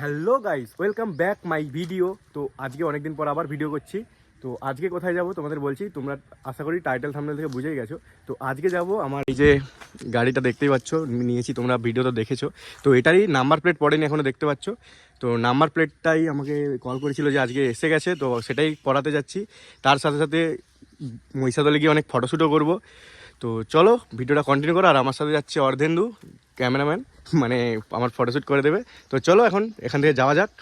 Hello guys, welcome back my video. তো আজকে অনেকদিন পর আবার ভিডিও করছি। তো আজকে কোথায় যাব তোমাদের বলছি, তোমরা আশা করি টাইটেল থামনেল থেকে বুঝেই গেছো। তো আজকে যাব আমার এই যে গাড়িটা দেখতেই পাচ্ছ, নিয়েছি, তোমরা ভিডিও তো দেখেছ। তো এটারই নাম্বার প্লেট পড়েনি এখনও দেখতে পাচ্ছ। তো নাম্বার প্লেটটাই আমাকে কল করেছিল যে আজকে এসে গেছে, তো সেটাই পড়াতে যাচ্ছি। তার সাথে সাথে মহিষাদলে গিয়ে অনেক ফটোশ্যুটও করব। তো চলো, ভিডিওটা কন্টিনিউ করো, আর আমার সাথে যাচ্ছে অর্ধেন্দু। ক্যামেরাম্যান মানে আমার ফটোশ্যুট করে দেবে। তো চলো এখন, এখান থেকে যাওয়া যাক।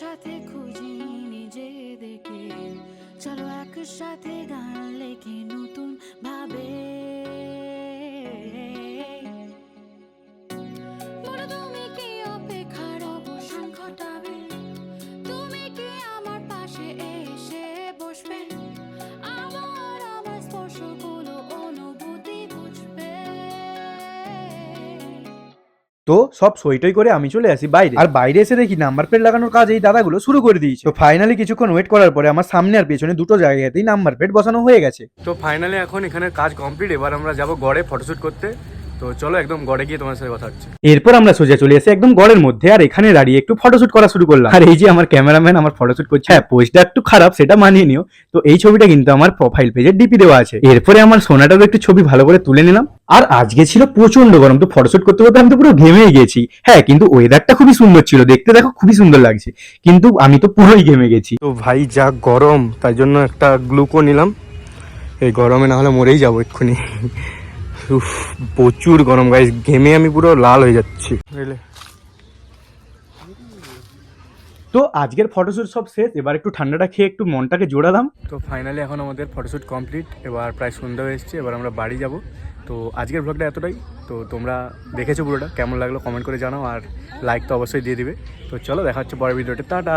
একসাথে খুঁজি নিজেদেরকে। চলো একসাথে গান লেখি নতুন ভাবে তো সব সইটই করে আমি চলে আসি বাইরে। আর বাইরে এসে দেখি নাম্বার প্লেট লাগানোর কাজ এই দাদাগুলো শুরু করে দিয়েছে। তো ফাইনালি কিছুক্ষণ ওয়েট করার পরে আমার সামনে আর পেছনে দুটো জায়গাতেই নাম্বার প্লেট বসানো হয়ে গেছে। তো ফাইনালি এখন এখানে কাজ কমপ্লিট এবার আমরা যাব গড়ে ফটোশুট করতে। তো চলো একদম গড়ে গিয়ে তোমার সাথে কথা হচ্ছে। এরপর আমরা সোজা চলে এসে একদম গড়ের মধ্যে আর এখানে দাঁড়িয়ে একটু ফটোশুট করা শুরু করলাম। আর এই যে আমার ক্যামেরাম্যান আমার ফটোশুট করছে হ্যাঁ পোস্টটা একটু খারাপ সেটা মানিয়ে নিও। তো এই ছবিটা কিন্তু আমার প্রোফাইল পেজে ডিপি দেওয়া আছে। এরপরে আমার সোনাটারও একটু ছবি ভালো করে তুলে নিলাম। আর আজকে ছিল প্রচণ্ড গরম তো ফটোশুট করতে করতে আমি তো পুরো ঘেমে গেছি। হ্যাঁ কিন্তু ওয়েদারটা খুবই সুন্দর ছিল দেখতে দেখো খুবই সুন্দর লাগছে। কিন্তু আমি তো পুরোই ঘেমে গেছি। তো ভাই যা গরম তাই জন্য একটা গ্লুকো নিলাম। এই গরমে না হলে মরেই যাব এক্ষুনি। উফ, প্রচুর গরম গাইস ঘেমে আমি পুরো লাল হয়ে যাচ্ছি। বুঝলে? তো আজকের ফটোশ্যুট সব শেষ এবার একটু ঠান্ডাটা খেয়ে একটু মনটাকে জোড়ালাম। তো ফাইনালি এখন আমাদের ফটোশ্যুট কমপ্লিট এবার প্রায় সন্ধ্যা হয়ে এসছে এবার আমরা বাড়ি যাব। তো আজকের ব্লগটা এতটাই তো তোমরা দেখেছ পুরোটা কেমন লাগল কমেন্ট করে জানাও আর লাইক তো অবশ্যই দিয়ে দিবে। তো চলো দেখা হচ্ছে পরের ভিডিওতে টাটা!